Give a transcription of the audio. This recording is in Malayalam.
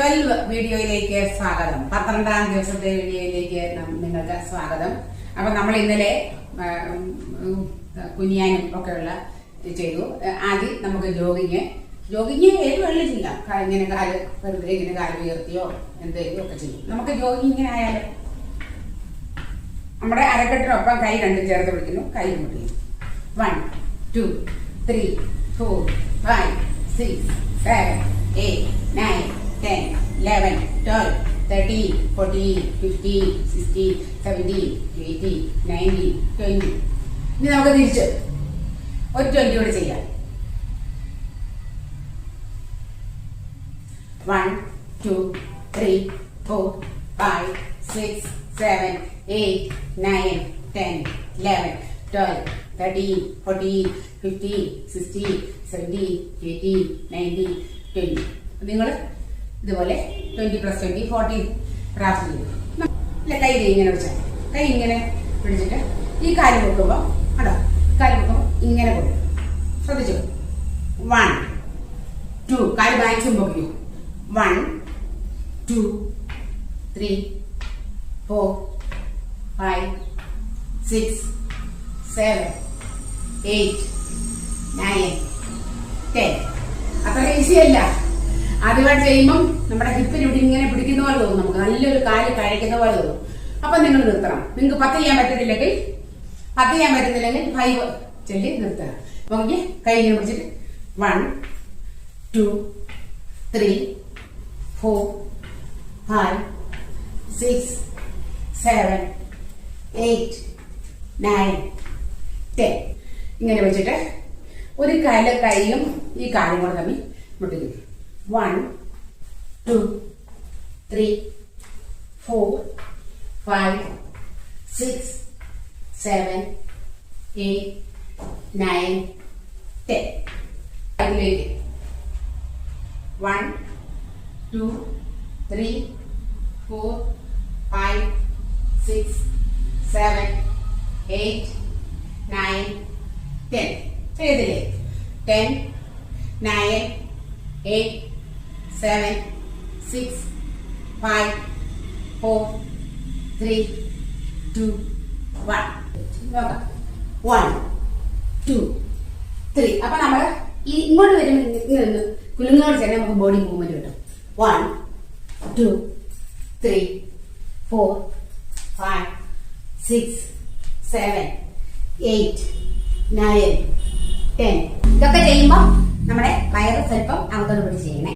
ട്വൽവ് വീഡിയോയിലേക്ക് സ്വാഗതം. പന്ത്രണ്ടാം ദിവസത്തെ വീഡിയോയിലേക്ക് നിങ്ങൾക്ക് സ്വാഗതം. അപ്പൊ നമ്മൾ ഇന്നലെ കുനിയാനും ഒക്കെയുള്ള ചെയ്തു. ആദ്യം നമുക്ക് ജോഗിങ്. ജോഗിങ് ഏത് വെള്ളം ചെയ്യാം? ഇങ്ങനെ കാൽ വെറുതെ ഇങ്ങനെ കാൽ ഉയർത്തിയോ എന്തെങ്കിലും ഒക്കെ ചെയ്യും. നമുക്ക് ജോഗിങ് ഇങ്ങനെ ആയാലും? നമ്മുടെ അരക്കെട്ടിനൊപ്പം കൈ രണ്ടും ചേർത്ത് പിടിക്കുന്നു. കൈ മുട്ടിയും one two three four five six seven eight nine ten eleven twelve thirteen fourteen fifteen sixteen seventeen eighteen nineteen twenty ഇനി നമുക്ക് തിരിച്ച് ഒരു ട്വന്റി കൂടെ ചെയ്യാം. One two three four five six seven eight nine ten eleven twelve thirteen fourteen fifteen sixteen seventeen eighteen nineteen twenty നിങ്ങൾ ഇതുപോലെ twenty plus twenty fourteen craft ചെയ്യും കൈ ഇങ്ങനെ വെച്ചാൽ കൈ ഇങ്ങനെ പിടിച്ചിട്ട് ഈ കാൽ പൊക്കുമ്പോൾ കണ്ടോ? കാൽ വെക്കുമ്പോൾ ഇങ്ങനെ കൊടുക്കും ശ്രദ്ധിച്ചു? വൺ ടു കാൽ maximum പൊക്കിക്കൂ. One two three four five six seven eight nine ten അത്ര ഈസി അല്ല. ആദ്യമായിട്ട് ചെയ്യുമ്പം നമ്മുടെ ഹിപ്പിന് ഇവിടെ ഇങ്ങനെ പിടിക്കുന്ന പോലെ തോന്നും. നമുക്ക് നല്ലൊരു കാൽ കഴിക്കുന്ന പോലെ തോന്നും. അപ്പൊ നിങ്ങൾ നിർത്തണം. നിങ്ങൾക്ക് പത്ത് ചെയ്യാൻ പറ്റത്തില്ലെങ്കിൽ പത്ത് ചെയ്യാൻ പറ്റുന്നില്ലെങ്കിൽ ഫൈവ് ചൊല്ലി നിർത്തുക. നോക്കിയേ കൈ പിടിച്ചിട്ട് one two three four five six seven eight nine ten ഇങ്ങനെ വെച്ചിട്ട് ഒരു കല കൈയും ഈ കാലും കൂടെ തമ്മിൽ മുട്ടിക്കും. 1, 2, 3, 4, 5, 6, 7, 8, 9, 10. Calculate it. 1, 2, 3, 4, 5, 6, 7, 8, 9, 10. 10, 9, 8, seven, six, five, four, three, two, one. നോക്കാം. വൺ ടു ത്രീ അപ്പൊ നമ്മൾ ഈ ഇങ്ങോട്ട് വരുമ്പോൾ ഇങ്ങനെ നിന്ന് കുലുങ്ങോട് ചേർന്ന് നമുക്ക് ബോഡി മൂവ്മെന്റ് കിട്ടും. One two three four five six seven eight nine ten ഇതൊക്കെ ചെയ്യുമ്പോൾ നമ്മുടെ വയറ് സ്വല്പം അകത്തോട് പിടിച്ച് ചെയ്യണേ